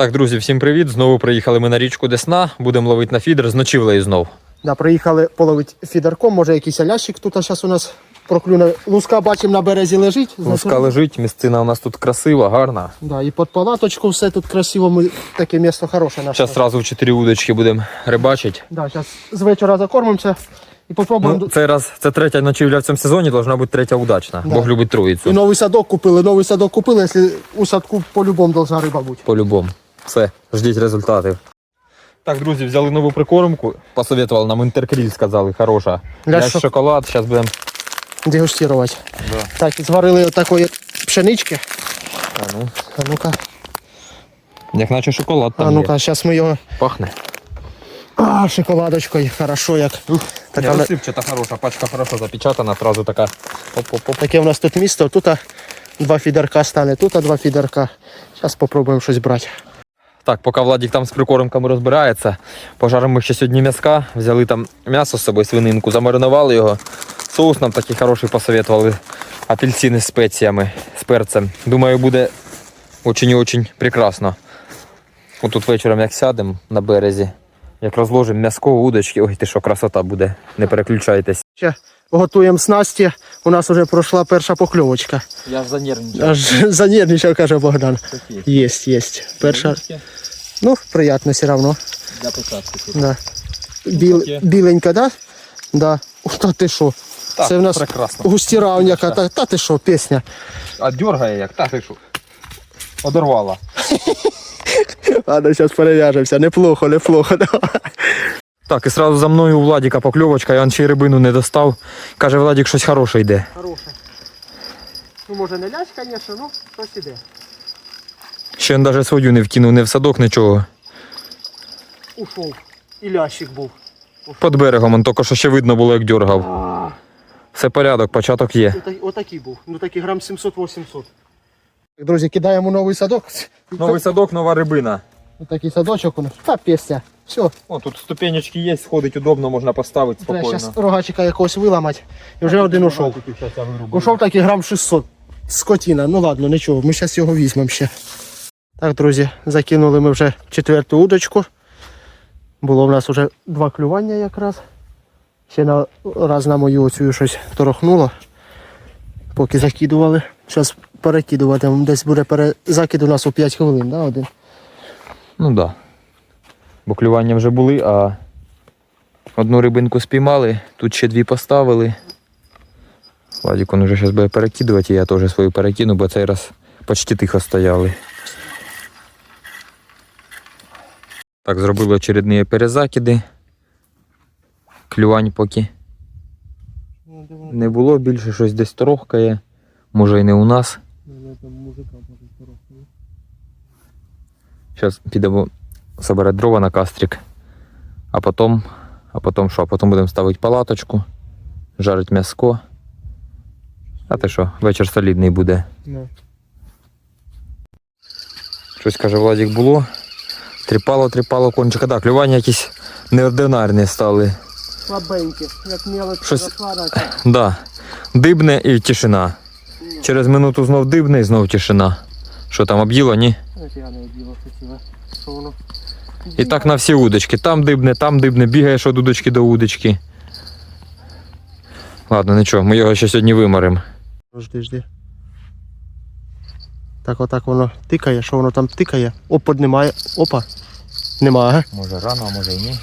Так, друзі, всім привіт. Знову приїхали ми на річку Десна. Будемо ловити на фідер з ночівлею знов. Да, приїхали половити фідерком, може якийсь лящик тут зараз у нас проклюне. Луска бачимо на березі лежить. Луска лежить, місцина у нас тут красива, гарна. Да, і під палаточку все тут красиво, ми, таке місто хороше наше. Зараз одразу в чотири удочки будемо рибачити. Да, зараз з вечора закормимося і попробуємо. Ну, цей раз це третя ночівля в цьому сезоні, должна бути третя удачна. Да. Бог любить І троїцю. новий садок купили, новий садок купили, якщо у садку по-любому должна риба бути. По-любому. Все, ждіть результатів. Так, друзі, взяли нову прикормку. Посоветували нам інтеркріль, сказали, хороша. Для шо- шоколад, зараз будемо. Дегустувати. Да. Так, зварили отакої пшенички. А, ну, А ну-ка, як наче шоколад там а ну-ка, зараз ми його. Пахне. А, шоколадочкою, хорошо як. Така розсипчата хороша, пачка хорошо запечатана, одразу така. Оп-оп-оп. таке у нас тут місто, тут а, два фідерка стане, тут а, два фідерка. Зараз спробуємо щось брати. Так, поки Владик там з прикормками розбирається, пожаримо ми ще сьогодні м'яска, взяли там м'ясо з собою, свининку, замаринували його. Соус нам такий хороший посоветували. Апельсини з спеціями, з перцем. Думаю, буде очень і очень прекрасно. Отут вечором як сядемо на березі, як розложимо м'яско, удочки, ой, ти що, красота буде, не переключайтесь. Ще готуємо снасті. У нас вже пройшла перша покльовочка. Я ж занервничав. Аж занервничав, каже Богдан. Єсть, єсть. Перша. Ну, приємно все одно. Для початку. Да. Біл, біленька, да? Да. Ух, та ти що? Так, Це в нас прекрасно. густіравняка, та, та ти що, пісня. А дергає як, та ти що? Одорвала. Ладно, зараз перев'яжемося. Неплохо, неплохо. Давай. Так, і сразу за мною у Владіка покльовочка, я ще й рибину не достав. Каже, Владік, щось хороше йде. Хороше. Ну, може не лящ, звісно, ну, щось іде. Ще він навіть свою не вкинув, не в садок, нічого. Ушов. І лящик був. Під берегом, он тільки що ще видно було, як дергав. Все порядок, початок є. Отакий був. Ну такий грам 700-800. Друзі, кидаємо новий садок. Новий садок, нова рибина. Отакий садочок у нас. Та пісня. Все. О, тут ступенечки є, сходить удобно, можна поставити Треба спокійно. зараз рогачика якогось виламати. І вже один ушов. Ушов так і грам 600. Скотіна. Ну ладно, нічого, ми зараз його візьмемо ще. Так, друзі, закинули ми вже четверту удочку. Було в нас вже два клювання якраз. Ще на раз на мою оцю щось торохнуло. Поки закидували. Зараз перекидуватимемо. Десь буде перезакид у нас у 5 хвилин, да, один? Ну так. Да. Бо клювання вже були, а одну рибинку спіймали, тут ще дві поставили. Владик он вже зараз буде перекидувати, я теж свою перекину, бо цей раз почти тихо стояли. Так, зробили очередні перезакиди. Клювань поки не було, більше щось десь торохкає. Може і не у нас. Зараз підемо собирати дрова на кастрик. А потім, а потім що? А потім будемо ставити палаточку, жарити м'яско. А ти що, вечір солідний буде. Ну. Щось каже, Владик було. Тріпало, тріпало кончика. Так, клювання якісь неординарні стали. Слабенькі, як мелочь Щось- так. Да. Дибне і тишина. Через минуту знов дибне і знов тишина. Що там об'їло, ні? Я не хотіла. Що воно? І так на всі удочки. Там дибне, там дибне, бігаєш від удочки до удочки. Ладно, нічого, ми його ще сьогодні вимаримо. Жди, жди. Так отак воно тикає, що воно там тикає. Оп, піднімає. Опа. Нема, ага. Може рано, а може і ні.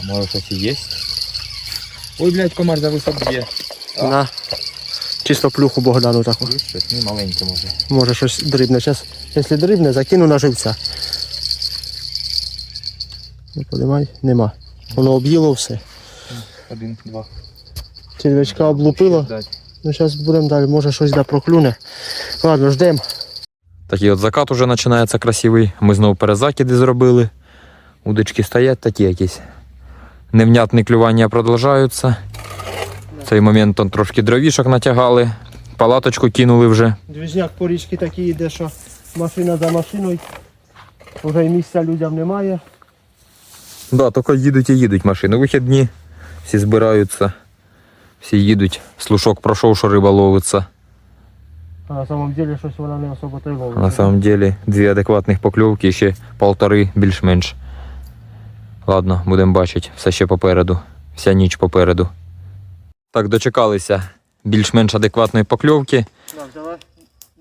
А може щось і є. Ой, блядь, комар за висок б'є. На. Чисто плюху Богдану таку. Є щось, ні, маленьке може. Може щось дрібне. Зараз, якщо дрібне, закину на живця. Ну, подимай, нема. Воно об'їло все. Один, два. Червячка облупило. Ну зараз будемо далі, може щось да проклюне. Ладно, ждемо. Такий от закат уже починається красивий. Ми знову перезакиди зробили. Удочки стоять такі якісь. Невнятні клювання продовжуються. В цей момент он трошки дровішок натягали. Палаточку кинули вже. Двіжняк по річці такий йде, що машина за машиною. Вже й місця людям немає. Да, тільки їдуть і їдуть машини. Вихідні, всі збираються, всі їдуть. Слушок пройшов, що риба ловиться. А на самом деле щось вона не особо й ловить. На самом деле дві адекватних покльовки, ще полтори більш-менш. Ладно, будемо бачити. Все ще попереду. Вся ніч попереду. Так, дочекалися більш-менш адекватної покльовки. Да, взяла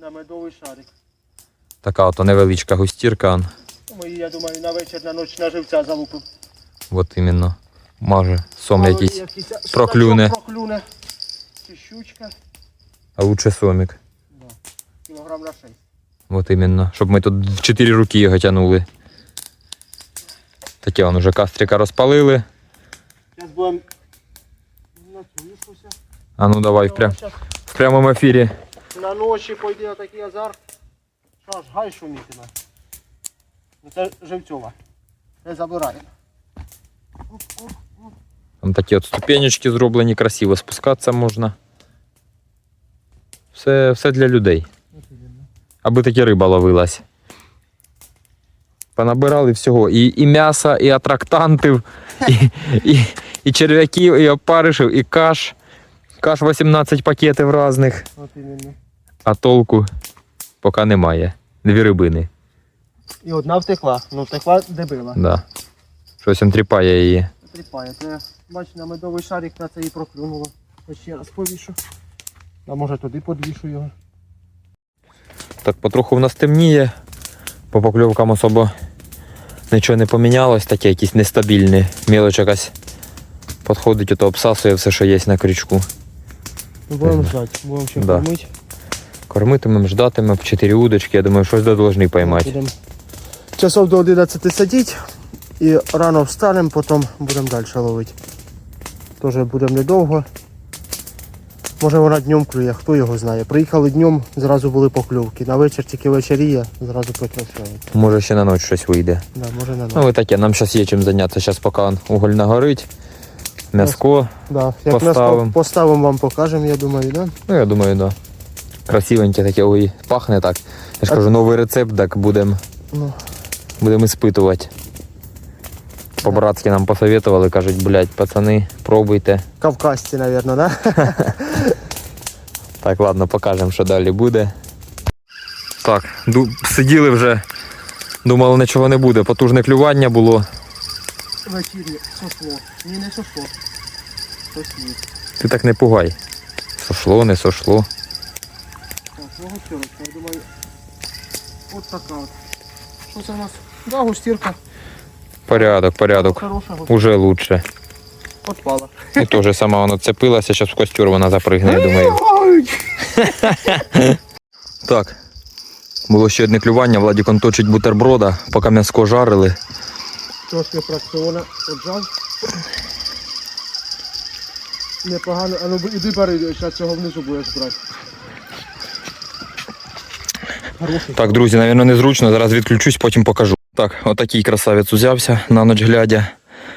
на медовий шарик. Така ото невеличка густірка. Ми її, я думаю, на вечір, на ніч на живця залупимо. От іменно. Може, сом якийсь. проклюне. проклюне. Чи щучка. А лучше сомік. Да. Кілограм на 6. От іменно. Щоб ми тут в чотири руки його тягнули. Таке он уже кастрика розпалили. Зараз будемо на. А ну давай прям Щас в прямому ефірі. На ночі пойде отакий азарт. Що ж, гай шуміти на. Ну, Це живцьова. Це забираємо. Там такі от ступенечки зроблені, красиво спускатися можна. Все, все для людей. Аби таки риба ловилась. Понабирали всього. І, і м'яса, і атрактантів, і, і, і черв'яків, і опаришів, і каш. Каш 18 пакетів різних. А толку поки немає. Дві рибини. І одна втекла. Ну втекла дебила. Да. Щось він тріпає її. Тріпає. Це, бач, на медовий шарик на це і проклюнуло. Ось ще раз повішу. А може туди подвішу його. Так потроху в нас темніє. По покльовкам особо нічого не помінялось, таке якісь нестабільні. Мілоч якась підходить, ото обсасує все, що є на крючку. Ну, будемо ждати, будемо ще Да. кормити. Кормитимем, ждатимем, 4 удочки, я думаю, щось должны поймати. Часов до 11 сидіти і рано встанемо, потім будемо далі ловити. Теж будемо недовго. Може вона днем клює, хто його знає. Приїхали днем, зразу були покльовки. На вечір тільки вечеріє, зразу прекращають. Може ще на ніч щось вийде. Да, може на Ну і таке, нам зараз є чим зайнятися. Зараз поки уголь нагорить. М'яско. да. Поставимо. поставимо, вам покажемо, я думаю, да? Ну я думаю, да. Красивеньке таке, ой, пахне так. Я ж кажу, новий рецепт, так будемо Ну, будем іспитувати. По-братськи нам посоветували, кажуть, блядь, пацани, пробуйте. кавказці, мабуть, да? Так, ладно, покажемо, що далі буде. Так, сиділи вже, думали, нічого не буде. Потужне клювання було. Вечір'я, сошло. Ні, не сошло. Є. Ти так не пугай. Сошло, не сошло. Так, ну я думаю, от така от. Що це у нас? Да, густірка. Порядок, порядок. Уже лучше. Отпала. І теж сама вона цепилася, зараз в костюр вона запригне, я думаю. Так. Було ще одне клювання, Владікон точить бутерброда, поки м'яско жарили. Трошки фракціона отжав. Непогано. А ну іди бери, зараз цього внизу будеш брати. Так, друзі, напевно, незручно, зараз відключусь, потім покажу. Так, отакий красавець узявся на ніч глядя.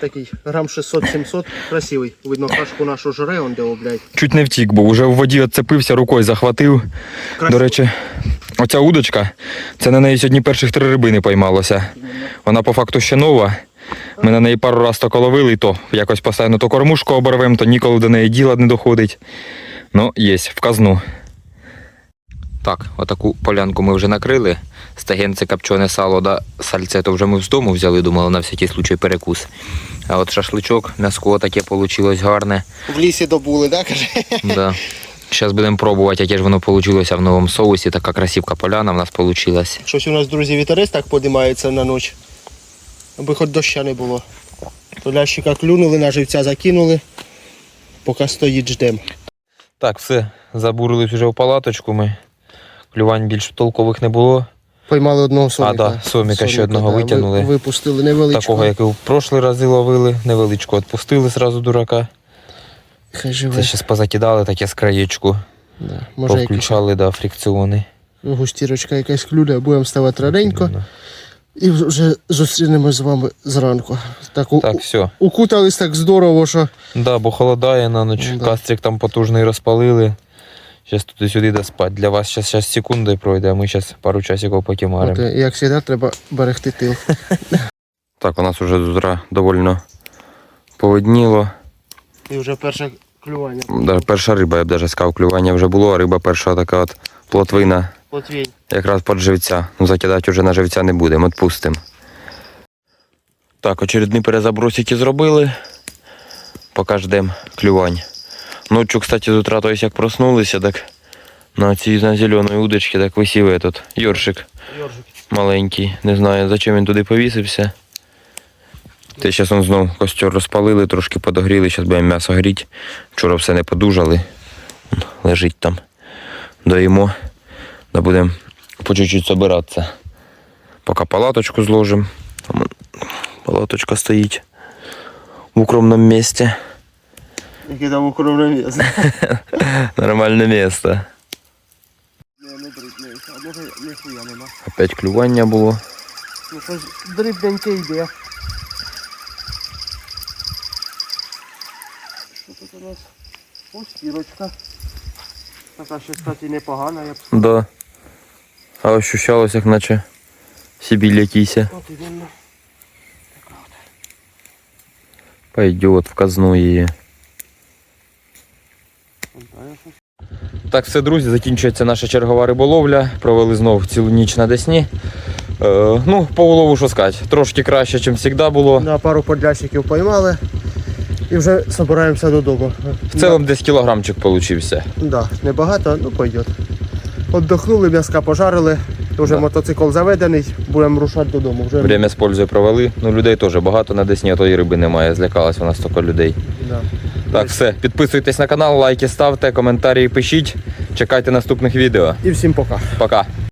Такий грам 600-700, красивий. Видно, кашку нашу жре, он де, блядь. Чуть не втік, бо вже в воді відцепився, рукою захватив. Красивий. До речі, оця удочка, це на неї сьогодні перших три рибини поймалося. Вона по факту ще нова. Ми на неї пару раз то ловили, і то якось постійно то кормушку оборвем, то ніколи до неї діла не доходить. Ну, є, в казну. Так, отаку полянку ми вже накрили. Стегенце копчене сало да сальце, то вже ми з дому взяли, думали на всякий случай перекус. А от шашличок, м'яско таке вийшло гарне. В лісі добули, да, каже? Да. Зараз будемо пробувати, яке ж воно вийшло в новому соусі. Така красивка поляна в нас вийшла. Щось у нас, друзі, вітерець так подимається на ніч. Аби хоч доща не було. То лящика клюнули, на живця закинули. Поки стоїть, ждем. Так, все, забурились вже в палаточку. Ми. Клювань більш толкових не було. Поймали одного соміка. да, соміка ще одного да, витягнули. Випустили невеличкого. Такого, як і в прошлі рази ловили, невеличку відпустили зразу дурака. Хай живе. Це ще позакидали таке з краєчку. Да. Може, Повключали, да, фрикціони. густірочка якась клюне, будемо ставити раненько. Да. І вже зустрінемось з вами зранку. Так, у, все. укутались так здорово, що Да, бо холодає на ніч. Да. Кастрик там потужний розпалили. Зараз туди-сюди до спать. Для вас зараз, зараз секунди пройде, а ми зараз пару часиків покимаримо. от, як завжди треба берегти тил. Так, у нас вже з утра доволі повидніло. І вже перше клювання. Даже перша риба, я б даже сказав, клювання вже було, а риба перша така от плотвина. Лотвінь. Якраз під живця. Ну, закидати вже на живця не будемо, відпустимо. Так, очередний перезабросики зробили. Поки ждемо клювань. Ночью, кстати, з утра, то есть, як проснулися, так на цій на зеленій удочці так висів этот йоршик маленький. Не знаю, зачем він туди повісився. Те зараз он знов костер розпалили, трошки подогріли, зараз будемо м'ясо гріти. Вчора все не подужали. Лежить там. Доїмо. Да будемо по чуть-чуть собиратися. Поки палаточку зложимо. Палаточка стоїть в укромному місці. Яке там укромне місце. Нормальне місце. Не, не дрібне, а може ніхуя нема. Опять клювання було. Ну щось дрібненьке йде. Що тут у нас? Ось кірочка. Така ще, кстати, непогана, я б сказав. Да. А ощущалось, як наче Сибіль якийсь. От іменно. Пойдет в казну її. Так, все, друзі, закінчується наша чергова риболовля. Провели знову цілу ніч на Десні. Е, ну, по улову, що сказати, трошки краще, ніж завжди було. На пару подлясиків поймали і вже збираємося додому. В цілому десь кілограмчик получився. Да, небагато, ну пойдет. Отдохнули, м'яска пожарили, вже Да. мотоцикл заведений, будемо рушати додому. Вже Время з пользою провели. Ну, людей теж багато на Десні, а то і риби немає. Злякалась у нас тільки людей. да. Так, все, підписуйтесь на канал, лайки ставте, коментарі пишіть. Чекайте наступних відео. І всім пока. Пока.